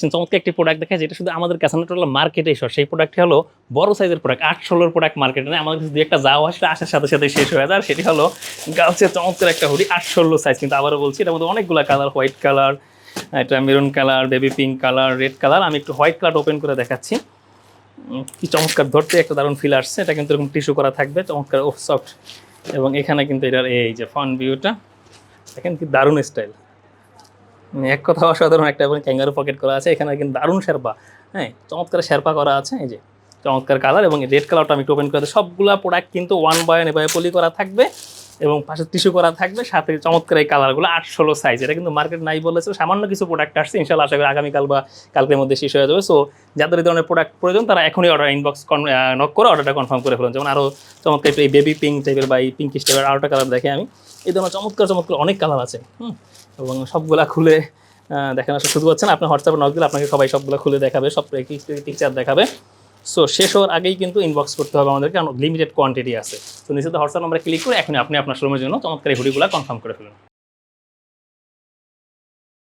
আসছেন চমৎকার একটি প্রোডাক্ট দেখা যেটা শুধু আমাদের কাছে টোটাল মার্কেটে শর সেই প্রোডাক্টটি হলো বড় সাইজের প্রোডাক্ট আট ষোলোর প্রোডাক্ট মার্কেটে নেই। আমাদের কাছে দু একটা যাওয়া আসলে আসার সাথে সাথে শেষ হয়ে যায়। সেটি হলো গার্লসের চমৎকার একটা হুডি আট ষোলো সাইজ কিন্তু আবারও বলছি, এটার মধ্যে অনেকগুলো কালার হোয়াইট কালার এটা maroon colour baby pink colour red colour আমি একটু হোয়াইট কালার ওপেন করে দেখাচ্ছি। কি চমৎকার, ধরতে একটা দারুণ ফিল আসছে। এটা কিন্তু এরকম টিস্যু করা থাকবে, চমৎকার ও সফট এবং এখানে কিন্তু এটার এই যে ফন ভিউটা দেখেন কি দারুণ স্টাইল এক কথা অসাধারণ একটা ক্যাঙ্গারু পকেট করা আছে, এখানে কিন্তু দারুণ শেরপা। হ্যাঁ চমৎকার শেরপা করা আছে, এই যে চমৎকার কালার এবং রেড কালারটা আমি একটু ওপেন করে সবগুলো প্রোডাক্ট কিন্তু ওয়ান বাই ওয়ান এভাবে পলি করা থাকবে। এবং পাশে টিস্যু করা থাকবে, সাথে চমৎকার এই কালারগুলো আট ষোলো সাইজ এটা কিন্তু মার্কেট নাই বলেছে, সামান্য কিছু প্রোডাক্ট আসছে ইনশাল্লাহ আশা করি আগামীকাল বা কালকের মধ্যে শেষ হয়ে যাবে। সো যাদের এই ধরনের প্রোডাক্ট প্রয়োজন, তারা এখনই অর্ডার ইনবক্স নক করে অর্ডারটা কনফার্ম করে ফেলুন। যেমন আরও চমৎকার এই বেবি পিঙ্ক টাইপের বা এই পিঙ্কিশ টাইপের আরোটা কালার দেখে আমি। এই ধরনের চমৎকার চমৎকার অনেক কালার আছে, হুম? এবং সবগুলা খুলে দেখেন আসলে শুধু হচ্ছে না আপনার হোয়াটসঅ্যাপে নক দিলে আপনাকে সবাই সবগুলো খুলে দেখাবে, সব পিকচার দেখাবে। সো শেষ হওয়ার আগেই কিন্তু ইনবক্স করতে হবে আমাদেরকে লিমিটেড কোয়ান্টিটি আছে। তো নিশ্চিত হোয়াটসঅ্যাপ নাম্বারে ক্লিক করে এখন আপনি আপনার শোরুমের জন্য চমৎকার হুডিগুলো কনফার্ম করে ফেলুন।